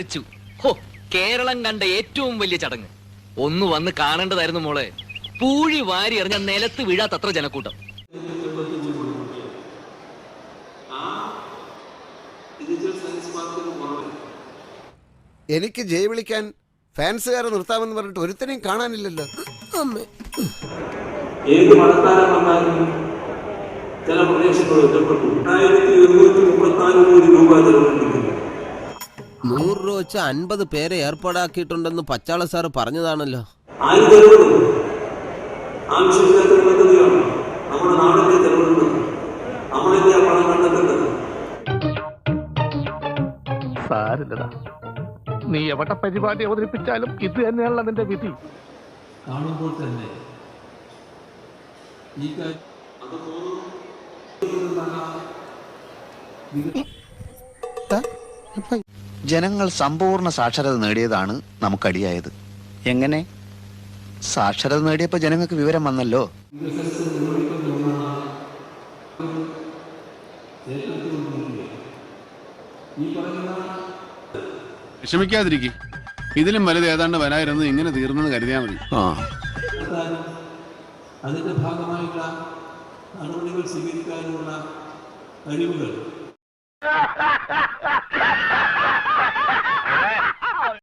റിച്ചു ഹോ കേരളം കണ്ട ഏറ്റവും വലിയ ചടങ്ങ്. ഒന്ന് വന്ന് കാണേണ്ടതായിരുന്നു മോളെ. പൂഴി വാരി എറിഞ്ഞ നിലത്ത് വീഴാത്തത്ര ജനക്കൂട്ടം. എനിക്ക് ജയ് വിളിക്കാൻ ഫാൻസുകാരെ നിർത്താമെന്ന് പറഞ്ഞിട്ട് ഒരുത്തനെയും കാണാനില്ലല്ലോ. ഏത് വന്നാലും ചില പ്രദേശങ്ങൾ ഒറ്റപ്പെട്ടു രണ്ടായിരത്തി എഴുന്നൂറ്റി മുപ്പത്തിനാല് കോടി രൂപ ചെലവഴിക്കുന്നു. നൂറ് രൂപ വെച്ച് അൻപത് പേരെ ഏർപ്പാടാക്കിയിട്ടുണ്ടെന്ന് പച്ചാള സാറ് പറഞ്ഞതാണല്ലോ. സാരില്ലടാ. നീ എവിടെ പരിപാടി അവതരിപ്പിച്ചാലും ഇത് തന്നെയാണല്ലോ നിന്റെ വിധി. കാണുമ്പോൾ തന്നെ ഈ കാര്യം ജനങ്ങൾ സമ്പൂർണ സാക്ഷരത നേടിയതാണ് നമുക്കടിയായത്. എങ്ങനെ? സാക്ഷരത നേടിയപ്പോ ജനങ്ങൾക്ക് വിവരം വന്നല്ലോ. വിഷമിക്കാതിരിക്കും. ഇതിലും വലുത് ഏതാണ്ട് വരായിരുന്നു ഇങ്ങനെ തീർന്നെന്ന് കരുതിയാൽ മതി. ആ. അതിന്റെ ഭാഗമായിട്ടുള്ള നടപടികൾ സ്വീകരിക്കാനുള്ള കഴിവുകൾ.